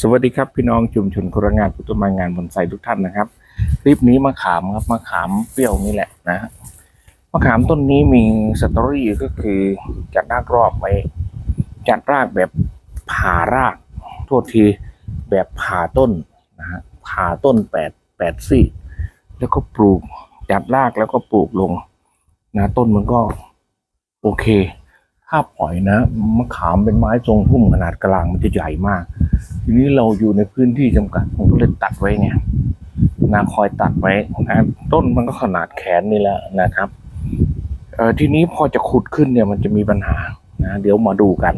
สวัสดีครับพี่น้องชุมชนพลงานพุทธมางานบนไซทุกท่านนะครับคลิปนี้มะขามครับมะขามเปรี้ยวนี่แหละนะฮะมะขามต้นนี้มีสตอรี่ก็คือจัดรากรอบไว้จัดรากแบบผ่ารากโทษทีแบบผ่าต้นนะฮะผ่าต้นแปดแปดซี่แล้วก็ปลูกจัดรากแล้วก็ปลูกลงนะต้นมันก็โอเค ถ้าปล่อยนะมะขามเป็นไม้ทรงพุ่มขนาดกลางมันจะใหญ่มาก ทีนี้เราอยู่ในพื้นที่จำกัดผมก็เลยตัดไว้ไงนะคอยตัดไว้นะต้นมันก็ขนาดแขนนี่แหละนะครับเออทีนี้พอจะขุดขึ้นเนี่ยมันจะมีปัญหานะเดี๋ยวมาดูกัน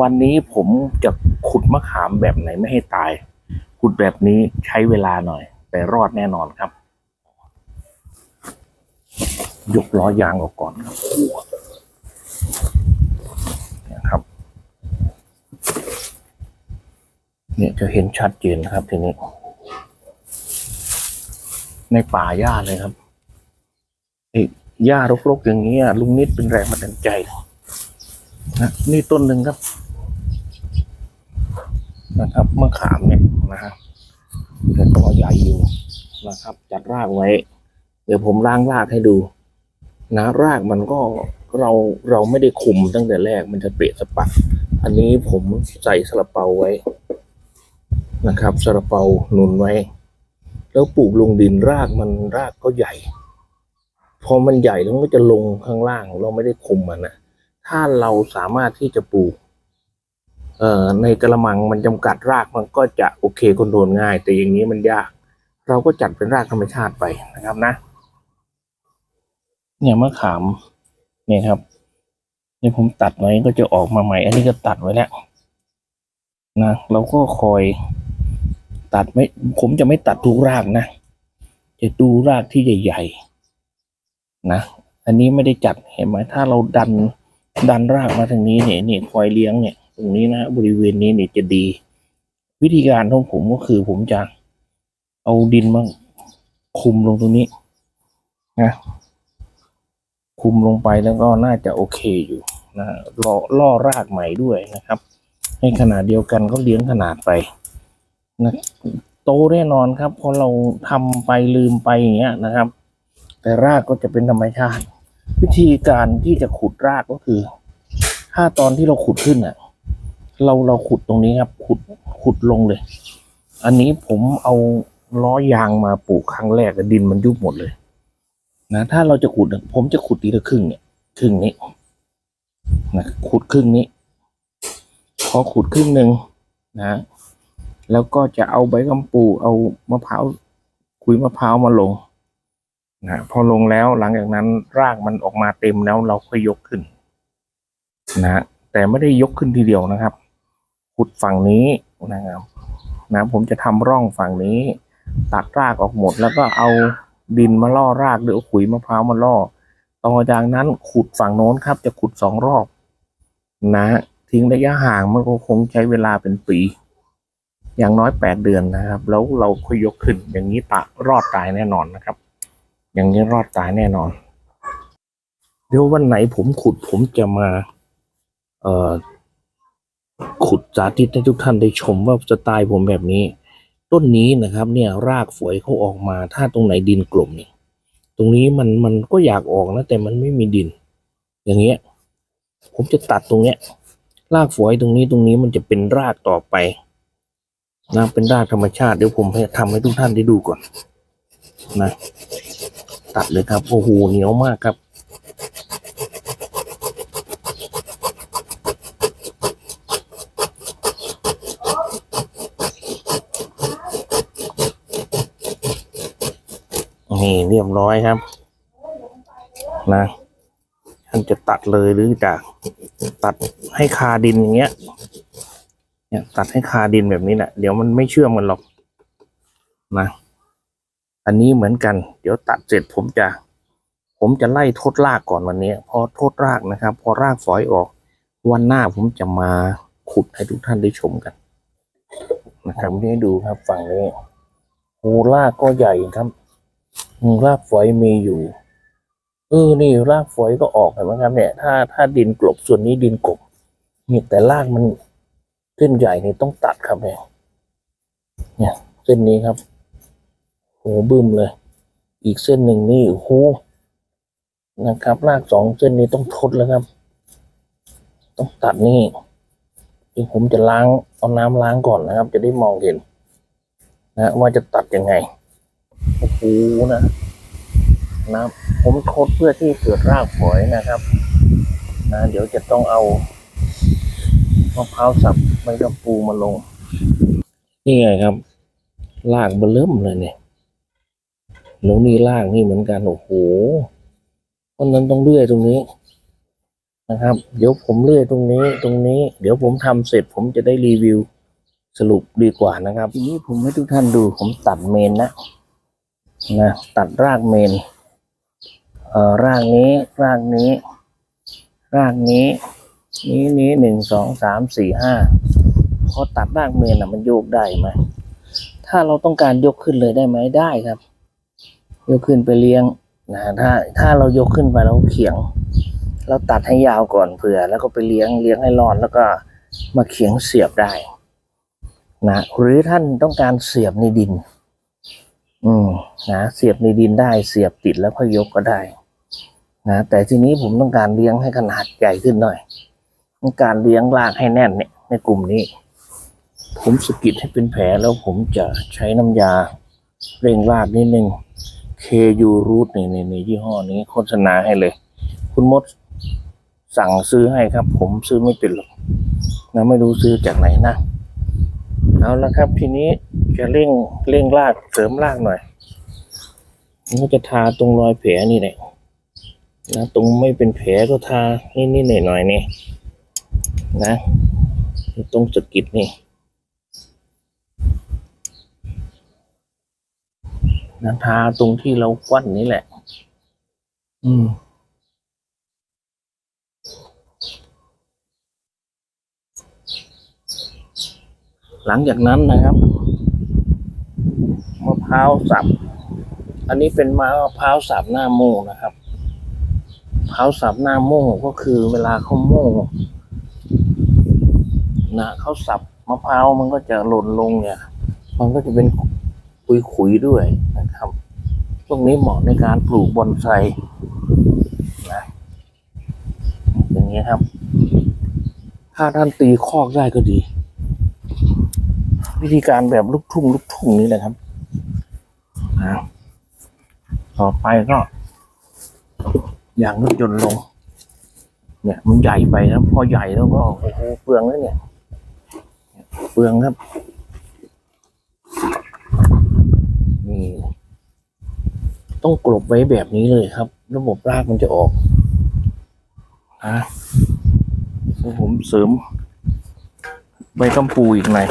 วันนี้ผมจะขุดมะขามแบบไหนไม่ให้ตาย ขุดแบบนี้ใช้เวลาหน่อย แต่รอดแน่นอนครับ ยกล้อยางออกก่อนครับเนี่ยครับ เนี่ยจะเห็นชัดเจนนะครับทีนี้ ในป่าหญ้าเลยครับไอ้หญ้ารกๆอย่างนี้ยลุงนิดเป็นแรงบันดาลใจนะนี่ต้นหนึ่งครับ นะครับมะขามเนี่ยนะฮะแต่ตัวใหญ่อยู่นะครับ จัดรากไว้ เดี๋ยวผมล้างรากให้ดู นะรากมันก็เราเราไม่ได้คุมตั้งแต่แรกมันจะเปะสะปัก อันนี้ผมใส่สลับเปาไว้ นะครับซาลาเปาหนุนไว้ แล้วปลูกลงดินรากมันรากก็ใหญ่ พอมันใหญ่แล้วมันก็จะลงข้างล่าง เราไม่ได้คุมมันนะถ้าเราสามารถที่จะปลูกเอ่อในกระมังมันจำกัดรากมันก็จะโอเคคอนโทรลง่าย แต่อย่างนี้มันยาก เราก็จัดเป็นรากธรรมชาติไปนะครับนะ เนี่ยมะขามเนี่ยครับเนี่ยผมตัดไว้ก็จะออกมาใหม่ อันนี้ก็ตัดไว้แล้วนะเราก็คอย ตัดไม่ผมจะไม่ตัดทุกรากนะ จะดูรากที่ใหญ่ๆนะ อันนี้ไม่ได้จัดเห็นไหมถ้าเราดันดันรากมาทางนี้เนี่ยนี่คอยเลี้ยงเนี่ย ตรงนี้นะบริเวณนี้เนี่ยจะดี วิธีการของผมก็คือผมจะเอาดินมาคุมลงตรงนี้นะคุมลงไปแล้วก็น่าจะโอเคอยู่นะล่อล่อรากใหม่ด้วยนะครับ ให้ขนาดเดียวกันก็เลี้ยงขนาดไป นะโตแน่นอนครับเพราะเราทำไปลืมไปอย่างเงี้ยนะครับ แต่รากก็จะเป็นธรรมชาติ วิธีการที่จะขุดรากก็คือ ถ้าตอนที่เราขุดขึ้นอะ เราเราขุดตรงนี้ครับ ขุดขุดลงเลย อันนี้ผมเอาล้อยางมาปลูกครั้งแรกดินมันยุบหมดเลยนะถ้าเราจะขุดผมจะขุดทีละครึ่งเนี่ยครึ่งนี้นะขุดครึ่งนี้พอขุดครึ่งหนึ่งนะ แล้วก็จะเอาใบกำปูเอามะพร้าวคุยมะพร้าวมาลงนะพอลงแล้วหลังจากนั้นรากมันออกมาเต็มแล้วเราค่อยยกขึ้นนะแต่ไม่ได้ยกขึ้นทีเดียวนะครับขุดฝั่งนี้นะครับนะผมจะทำร่องฝั่งนี้ ตัดรากออกหมด แล้วก็เอาดินมาล่อรากหรือขุยมะพร้าวมาล่อต่อจากนั้นขุดฝั่งโน้นครับ จะขุดสองรอบ นะ ทิ้งระยะห่างมันก็คงใช้เวลาเป็นปี อย่างน้อยแปดเดือนนะครับ แล้วเราค่อยยกขึ้น อย่างนี้ตะรอดตายแน่นอนนะครับ อย่างนี้รอดตายแน่นอน เดี๋ยววันไหนผมขุดผมจะมา เอ่อขุดสาธิตให้ทุกท่านได้ชมว่าสไตล์ผมแบบนี้ ต้นนี้นะครับ เนี่ยรากฝอยเขาออกมา ถ้าตรงไหนดินกลมเนี่ยตรงนี้มันมันก็อยากออกนะแต่มันไม่มีดิน อย่างเงี้ย ผมจะตัดตรงเนี้ย รากฝอยตรงนี้ตรงนี้มันจะเป็นรากต่อไป นะเป็นรากธรรมชาติเดี๋ยวผมให้ทำให้ทุกท่านได้ดูก่อน นะ ตัดเลยครับโอ้โหเหนียวมากครับ นี่เรียบร้อยครับ นะท่านจะตัดเลยหรือจะตัดให้คาดินอย่างเงี้ย เนี่ยตัดให้คาดินแบบนี้แหละเดี๋ยวมันไม่เชื่อมกันหรอกนะอันนี้เหมือนกัน เดี๋ยวตัดเสร็จผมจะ ผมจะไล่โทษรากก่อนวันนี้พอโทษรากนะครับ พอรากฝอยออก วันหน้าผมจะมาขุดให้ทุกท่านได้ชมกัน นะครับนี่ให้ดูครับฝั่งนี้โอ้รากก็ใหญ่ครับรากฝอยมีอยู่เออนี่รากฝอยก็ออกเห็นไหมครับเนี่ยถ้าถ้าดินกลบส่วนนี้ดินกลบนี่แต่รากมัน เส้นใหญ่นี่ต้องตัดครับเนี่ยเนี่ย เส้นนี้ครับโหบึ้มเลย อีกเส้นหนึ่งนี่โอ้โหนะครับรากสองเส้นนี้ต้องทดแล้วครับ ต้องตัดนี่เดี๋ยวผมจะล้างเอาน้ำล้างก่อนนะครับ จะได้มองเห็น นะว่าจะตัดยังไงโอ้โหนะนะผมทดเพื่อที่เกิดรากฝอยนะครับ นะเดี๋ยวจะต้องเอา มะพร้าวสับใบกระปูมาลง นี่ไงครับรากเบอร์เริ่มเลยเนี่ยแล้วนี่รากนี่เหมือนกันโอ้โหเพราะนั้นต้องเลื่อยตรงนี้นะครับ เดี๋ยวผมเลื่อยตรงนี้ ตรงนี้ เดี๋ยวผมทำเสร็จผมจะได้รีวิวสรุปดีกว่านะครับทีนี้ผมให้ทุกท่านดูผมตัดเมนนะนะตัดรากเมนเอ่อรากนี้ รากนี้ รากนี้ นี้นี้หนึ่งสองสามสี่ห้าพอตัดรากเมนอะมันโยกได้ไหมถ้าเราต้องการยกขึ้นเลยได้ไหมได้ครับ ยกขึ้นไปเลี้ยงนะถ้าถ้าเรายกขึ้นไปแล้วเขียง เราตัดให้ยาวก่อนเผื่อ แล้วก็ไปเลี้ยงเลี้ยงให้รอดแล้วก็มาเขียงเสียบได้นะหรือท่านต้องการเสียบในดิน อืมนะเสียบในดินได้เสียบติดแล้วค่อยยกก็ได้นะแต่ทีนี้ผมต้องการเลี้ยงให้ขนาดใหญ่ขึ้นหน่อย ต้องการเลี้ยงรากให้แน่นเนี่ยในกลุ่มนี้ ผมสกิดให้เป็นแผลแล้วผมจะใช้น้ำยาเร่งรากนิดนึง KU Root นี่นี่นี่ยี่ห้อนี้โฆษณาให้เลย คุณมดสั่งซื้อให้ครับ ผมซื้อไม่เป็นหรอกนะไม่รู้ซื้อจากไหนนะเอาละครับ ทีนี้จะเร่งเร่งรากเสริมรากหน่อยนก็จะทาตรงรอยแผลนี่แหละนะตรงไม่เป็นแผลก็ทานิดๆหน่อยๆนี่ นะตรงสะกิดนี่นะทาตรงที่เราควันนี่แหละ อืมหลังจากนั้นนะครับมะพร้าวสับ อันนี้เป็นมะพร้าวสับหน้าโม่นะครับมะพร้าวสับหน้าโม่ก็คือเวลาเขาโม่ นะเขาสับมะพร้าวมันก็จะหล่นลงเนี่ย มันก็จะเป็นขุยๆด้วยนะครับตรงนี้เหมาะในการปลูกบอนไซนะอย่างนี้ครับ ถ้าท่านตีคอกได้ก็ดี วิธีการแบบลูกทุ่งลูกทุ่งนี่แหละครับอ่าต่อไปก็อย่างรถยนต์ลง เนี่ย มันใหญ่ไปครับพอใหญ่แล้วก็โอ้โหเปลืองแล้วเนี่ย เปลืองครับ นี่ ต้องกลบไว้แบบนี้เลยครับ ระบบรากมันจะออกอะผมเสริมใบกำปูอีกหน่อย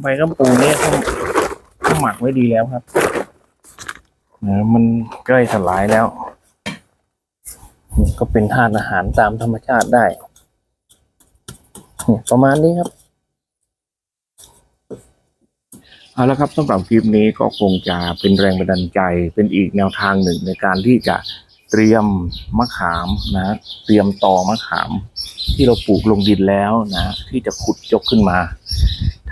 ใบกำปูเนี่ยเขาเขาหมักไว้ดีแล้วครับนะมันใกล้สลายแล้ว ก็เป็นธาตุอาหารตามธรรมชาติได้ ประมาณนี้ครับ เอาละครับสำหรับคลิปนี้ก็คงจะเป็นแรงบันดาลใจเป็นอีกแนวทางหนึ่งในการที่จะเตรียมมะขามนะ เตรียมตอมะขาม ที่เราปลูกลงดินแล้วนะ ที่จะขุดยกขึ้นมา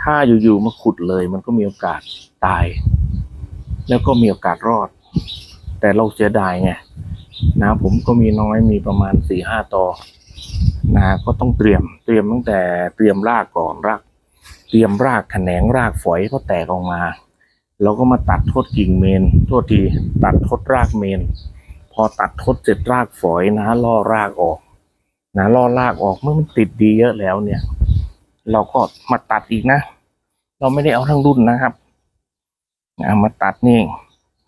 ถ้าอยู่ๆมาขุดเลยมันก็มีโอกาสตาย แล้วก็มีโอกาสรอด แต่เราเสียดายไงนะผมก็มีน้อยมีประมาณสี่ห้าตอ นะก็ต้องเตรียมเตรียมตั้งแต่เตรียมรากก่อนราก เตรียมรากแขนงรากฝอยก็แตกออกมาเราก็มาตัดทดกิ่งเมนโทษทีตัดทดรากเมน พอตัดทดเสร็จรากฝอยนะล่อรากออกนะล่อรากออกเมื่อมันติดดีเยอะแล้วเนี่ย เราก็มาตัดอีกนะ เราไม่ได้เอาทั้งรุ่นนะครับนะมาตัดนี่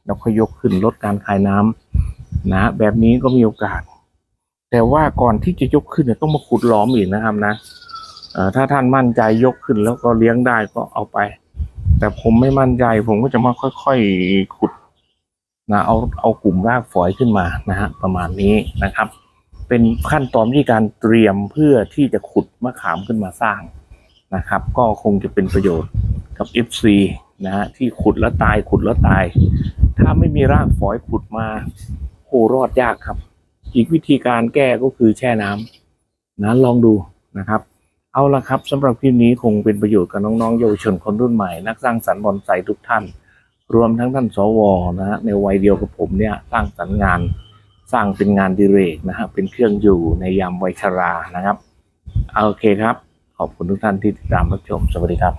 เราก็ยกขึ้นลดการคายน้ำนะ แบบนี้ก็มีโอกาส แต่ว่าก่อนที่จะยกขึ้นเนี่ยต้องมาขุดล้อมอีกนะครับนะถ้าท่านมั่นใจยกขึ้นแล้วก็เลี้ยงได้ก็เอาไป แต่ผมไม่มั่นใจผมก็จะมาค่อยๆขุดนะเอาเอากลุ่มรากฝอยขึ้นมานะฮะประมาณนี้นะครับ เป็นขั้นตอนวิธีการเตรียมเพื่อที่จะขุดมะขามขึ้นมาสร้างนะครับ ก็คงจะเป็นประโยชน์กับ FC นะฮะที่ขุดแล้วตายขุดแล้วตาย ถ้าไม่มีรากฝอยขุดมาโหรอดยากครับ อีกวิธีการแก้ก็คือแช่น้ำนะลองดูนะครับ เอาละครับสำหรับคลิปนี้คงเป็นประโยชน์กับน้องๆเยาวชนคนรุ่นใหม่นักสร้างสรรค์บอลไซทุกท่าน รวมทั้งท่านสวนะฮะในวัยเดียวกับผมเนี่ยสร้างสรรค์งานสร้างเป็นงานดีเรกนะฮะเป็นเครื่องอยู่ในยามวัยชรานะครับโอเคครับ ขอบคุณทุกท่านที่ติดตามรับชมสวัสดีครับ